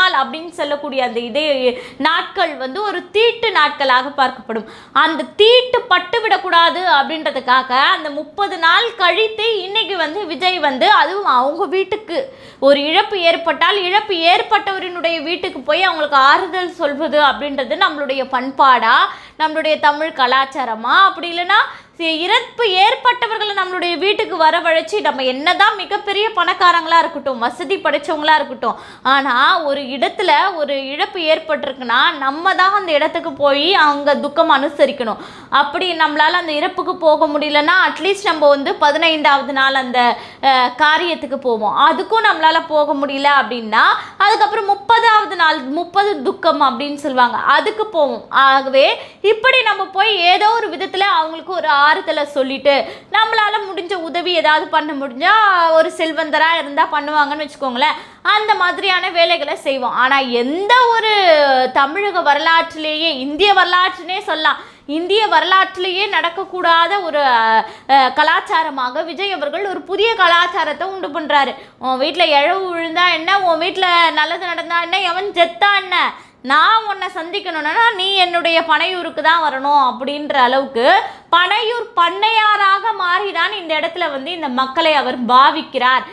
நாள் அப்படின்னு சொல்லக்கூடிய அந்த இதய நாட்கள் வந்து ஒரு தீட்டு நாட்களாக பார்க்கப்படும். அந்த தீட்டு பட்டு விடக்கூடாது அப்படின்றதுக்காக அந்த முப்பது நாள் கழித்து இன்னைக்கு வந்து விஜய் வந்து அதுவும் அவங்க வீட்டுக்கு ஒரு இழப்பு ஏற்பட்டால் இழப்பு ஏற்பட்டவரினுடைய வீட்டுக்கு போய் அவங்களுக்கு ஆறுதல் சொல்வது அப்படின்றது நம்மளுடைய பண்பாடா? நம்மளுடைய தமிழ் கலாச்சாரமா? அப்படி இல்லைன்னா இறப்பு ஏற்பட்டவர்களை நம்மளுடைய வீட்டுக்கு வரவழைச்சு நம்ம என்னதான் மிகப்பெரிய பணக்காரங்களா இருக்கட்டும் வசதி படைச்சவங்களா இருக்கட்டும் ஆனா ஒரு இடத்துல ஒரு இழப்பு ஏற்பட்டிருக்குன்னா நம்ம தான் அந்த இடத்துக்கு போய் அவங்க துக்கம் அனுசரிக்கணும். அப்படி நம்மளால அந்த இறப்புக்கு போக முடியலன்னா அட்லீஸ்ட் நம்ம வந்து பதினைந்தாவது நாள் அந்த காரியத்துக்கு போவோம். அதுக்கும் நம்மளால போக முடியல அப்படின்னா அதுக்கப்புறம் முப்பதாவது நாள் முப்பது துக்கம் அப்படின்னு சொல்லுவாங்க. அதுக்கு போவோம். ஆகவே இப்படி நம்ம போய் ஏதோ ஒரு விதத்துல ஆறுதலை சொல்லிட்டு நம்மளால் முடிஞ்ச உதவி ஏதாவது பண்ண முடிஞ்சால் ஒரு செல்வந்தராக இருந்தால் பண்ணுவாங்கன்னு வச்சுக்கோங்களேன். அந்த மாதிரியான வேலைகளை செய்வோம். ஆனால் எந்த ஒரு தமிழக வரலாற்றிலேயே இந்திய வரலாற்றுனே சொல்லலாம். இந்திய வரலாற்றிலேயே நடக்கக்கூடாத ஒரு கலாச்சாரமாக விஜய் அவர்கள் ஒரு புதிய கலாச்சாரத்தை உண்டு பண்ணுறாரு உன் வீட்டில் இழவு விழுந்தா என்ன? உன் வீட்டில் நல்லது நடந்தா என்ன? எவன் ஜெத்தா என்ன? நான் உன்னை சந்திக்கணும்னா நீ என்னுடைய பனையூருக்கு தான் வரணும் அப்படின்ற அளவுக்கு பனையூர் பண்ணையாராக மாறிதான் இந்த இடத்துல வந்து இந்த மக்களை அவர் பாவிக்கிறார்.